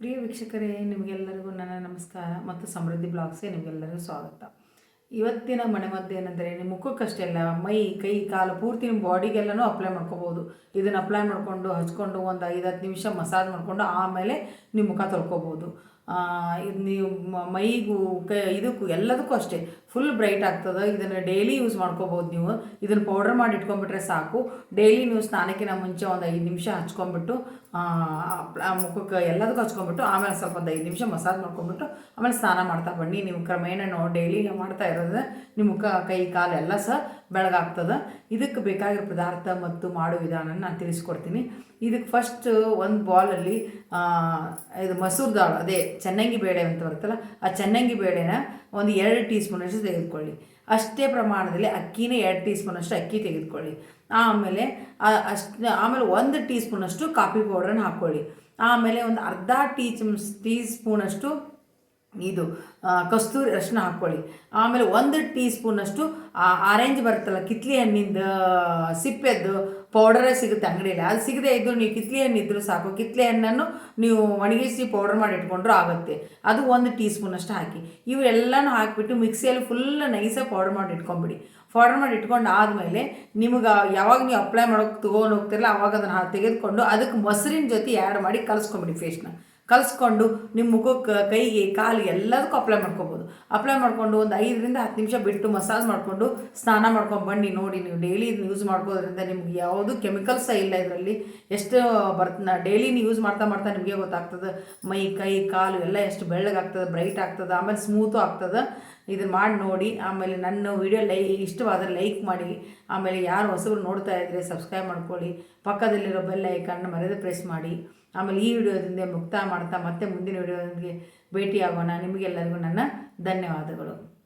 ಪ್ರಿಯ ವೀಕ್ಷಕರೇ, ನಿಮಗೆಲ್ಲರಿಗೂ ನನ್ನ ನಮಸ್ಕಾರ ಮತ್ತು ಸಮೃದ್ಧಿ ಬ್ಲಾಗ್ಸ್ಗೆ ನಿಮಗೆಲ್ಲರಿಗೂ ಸ್ವಾಗತ. ಇವತ್ತಿನ ಮನೆಮದ್ದು ಏನಂದರೆ, ನಿಮ್ಮ ಮುಖಕ್ಕಷ್ಟೇ ಅಲ್ಲ ಮೈ, ಕೈ, ಕಾಲು ಪೂರ್ತಿ ನಿಮ್ಮ ಬಾಡಿಗೆಲ್ಲನೂ ಅಪ್ಲೈ ಮಾಡ್ಕೋಬೋದು. ಇದನ್ನು ಅಪ್ಲೈ ಮಾಡಿಕೊಂಡು, ಹಚ್ಕೊಂಡು, ಒಂದು ಐದು ಹತ್ತು ನಿಮಿಷ ಮಸಾಜ್ ಮಾಡಿಕೊಂಡು ಆಮೇಲೆ ನಿಮ್ಮ ಮುಖ ತೊಳ್ಕೊಬೋದು. ನೀವು ಮೈಗೂ ಕ, ಇದಕ್ಕೂ ಎಲ್ಲದಕ್ಕೂ ಅಷ್ಟೇ. ಫುಲ್ ಬ್ರೈಟ್ ಆಗ್ತದೆ, ಇದನ್ನು ಡೈಲಿ ಯೂಸ್ ಮಾಡ್ಕೋಬೋದು ನೀವು. ಇದನ್ನು ಪೌಡರ್ ಮಾಡಿ ಇಟ್ಕೊಂಬಿಟ್ರೆ ಸಾಕು. ಡೈಲಿ ನೀವು ಸ್ನಾನಕ್ಕಿಂತ ಮುಂಚೆ ಒಂದು ಐದು ನಿಮಿಷ ಆ ಮುಖಕ್ಕೆ ಎಲ್ಲದಕ್ಕೂ ಹಚ್ಕೊಂಬಿಟ್ಟು ಆಮೇಲೆ ಸ್ವಲ್ಪ ಒಂದು ಐದು ನಿಮಿಷ ಮಸಾಜ್ ಮಾಡ್ಕೊಂಡ್ಬಿಟ್ಟು, ಆಮೇಲೆ ಸ್ನಾನ ಮಾಡ್ತಾ ಬನ್ನಿ. ನೀವು ಕ್ರಮೇಣ ನಾವು ಡೈಲಿ ಮಾಡ್ತಾ ಇರೋದ್ರೆ ನಿಮ್ಮ ಮುಖ, ಕೈ, ಕಾಲು ಎಲ್ಲ ಸಹ ಬೆಳಗಾಗ್ತದೆ. ಇದಕ್ಕೆ ಬೇಕಾಗಿರೋ ಪದಾರ್ಥ ಮತ್ತು ಮಾಡೋ ವಿಧಾನ ನಾನು ತಿಳಿಸ್ಕೊಡ್ತೀನಿ. ಇದಕ್ಕೆ ಫಸ್ಟ್ ಒಂದು ಬಾಲಲ್ಲಿ ಇದು ಮಸೂರ್ ದಾಳು, ಅದೇ ಚೆನ್ನಂಗಿ ಬೇಳೆ ಅಂತ ಬರುತ್ತಲ್ಲ, ಆ ಚೆನ್ನಂಗಿ ಬೇಳೆನ ಒಂದು ಎರಡು ಟೀ ಸ್ಪೂನಷ್ಟು ತೆಗೆದುಕೊಳ್ಳಿ. ಅಷ್ಟೇ ಪ್ರಮಾಣದಲ್ಲಿ ಅಕ್ಕಿನೇ ಎರಡು ಟೀ ಸ್ಪೂನಷ್ಟು ಅಕ್ಕಿ ತೆಗೆದುಕೊಳ್ಳಿ. ಆಮೇಲೆ ಅಷ್ಟು, ಆಮೇಲೆ ಒಂದು ಟೀ ಸ್ಪೂನಷ್ಟು ಕಾಫಿ ಪೌಡ್ರನ್ನ ಹಾಕ್ಕೊಳ್ಳಿ. ಆಮೇಲೆ ಒಂದು ಅರ್ಧ ಟೀ ಚಮ್ ಟೀ ಸ್ಪೂನಷ್ಟು ಇದು ಕಸ್ತೂರಿ ಅರಶಿನ ಹಾಕ್ಕೊಳ್ಳಿ. ಆಮೇಲೆ ಒಂದು ಟೀ ಸ್ಪೂನಷ್ಟು ಆರೆಂಜ್ ಬರುತ್ತಲ್ಲ, ಕಿತ್ಲಿ ಹಣ್ಣಿಂದ ಸಿಪ್ಪೆದ್ದು ಪೌಡರೇ ಸಿಗುತ್ತೆ ಅಂಗಡಿಯಲ್ಲಿ. ಅದು ಸಿಗದೆ ಇದ್ದರೂ ನೀವು ಕಿತ್ಲಿ ಹಣ್ಣು ಇದ್ದರೂ ಸಾಕು. ಕಿತ್ಲೆ ಹಣ್ಣನ್ನು ನೀವು ಒಣಗಿಸಿ ಪೌಡರ್ ಮಾಡಿ ಇಟ್ಕೊಂಡ್ರೂ ಆಗುತ್ತೆ. ಅದು ಒಂದು ಟೀ ಸ್ಪೂನಷ್ಟು ಹಾಕಿ ಇವೆಲ್ಲನೂ ಹಾಕಿಬಿಟ್ಟು ಮಿಕ್ಸಿಯಲ್ಲಿ ಫುಲ್ ನೈಸಾಗಿ ಪೌಡರ್ ಮಾಡಿ ಇಟ್ಕೊಂಬಿಡಿ. ಪೌಡರ್ ಮಾಡಿ ಇಟ್ಕೊಂಡು ಆದಮೇಲೆ ನಿಮ್ಗೆ ಯಾವಾಗ ನೀವು ಅಪ್ಲೈ ಮಾಡೋಕೆ ತೊಗೊಂಡು ಹೋಗ್ತಿರಲ್ಲ, ಅವಾಗ ಅದನ್ನು ತೆಗೆದುಕೊಂಡು ಅದಕ್ಕೆ ಮೊಸರಿನ ಜೊತೆ ಆ್ಯಡ್ ಮಾಡಿ ಕಲಿಸ್ಕೊಂಬಿಡಿ ಫೇಸ್ನ ಕಲಿಸ್ಕೊಂಡು ನಿಮ್ಮ ಮುಖಕ್ಕೆ ಕೈಗೆ, ಕಾಲಿಗೆ ಎಲ್ಲದಕ್ಕೂ ಅಪ್ಲೈ ಮಾಡ್ಕೊಬೋದು. ಅಪ್ಲೈ ಮಾಡಿಕೊಂಡು ಒಂದು ಐದರಿಂದ ಹತ್ತು ನಿಮಿಷ ಬಿಟ್ಟು ಮಸಾಜ್ ಮಾಡಿಕೊಂಡು ಸ್ನಾನ ಮಾಡ್ಕೊಂಡು ಬನ್ನಿ, ನೋಡಿ ನೀವು ಡೈಲಿ ಯೂಸ್ ಮಾಡ್ಕೋದ್ರಿಂದ ನಿಮ್ಗೆ ಯಾವುದು ಕೆಮಿಕಲ್ಸ ಇಲ್ಲ ಇದರಲ್ಲಿ. ಎಷ್ಟು ಬರ್ತ ಡೈಲಿ ನೀವು ಯೂಸ್ ಮಾಡ್ತಾ ಮಾಡ್ತಾ ನಿಮಗೆ ಗೊತ್ತಾಗ್ತದೆ. ಮೈ, ಕೈ, ಕಾಲು ಎಲ್ಲ ಎಷ್ಟು ಬೆಳ್ಳಗಾಗ್ತದೆ ಬ್ರೈಟ್ ಆಗ್ತದೆ, ಆಮೇಲೆ ಸ್ಮೂತು ಆಗ್ತದೆ. ಇದನ್ನು ಮಾಡಿ ನೋಡಿ, ಆಮೇಲೆ ನನ್ನ ವಿಡಿಯೋ ಲೈ, ಇಷ್ಟವಾದರೆ ಲೈಕ್ ಮಾಡಿ. ಆಮೇಲೆ ಯಾರು ಹೊಸಬ್ರು ನೋಡ್ತಾ ಇದ್ದರೆ ಸಬ್ಸ್ಕ್ರೈಬ್ ಮಾಡ್ಕೊಳ್ಳಿ. ಪಕ್ಕದಲ್ಲಿರೋ ಬೆಲ್ ಐಕನ್ನ ಮರೆಯದೆ ಪ್ರೆಸ್ ಮಾಡಿ. ಆಮೇಲೆ ಈ ವಿಡಿಯೋದಿಂದ ಮುಕ್ತಾಯ ಮಾಡ್ತಾ ಮತ್ತೆ ಮುಂದಿನ ವಿಡಿಯೋದೊಂದಿಗೆ ಭೇಟಿಯಾಗೋಣ. ನಿಮಗೆಲ್ಲರಿಗೂ ನನ್ನ ಧನ್ಯವಾದಗಳು.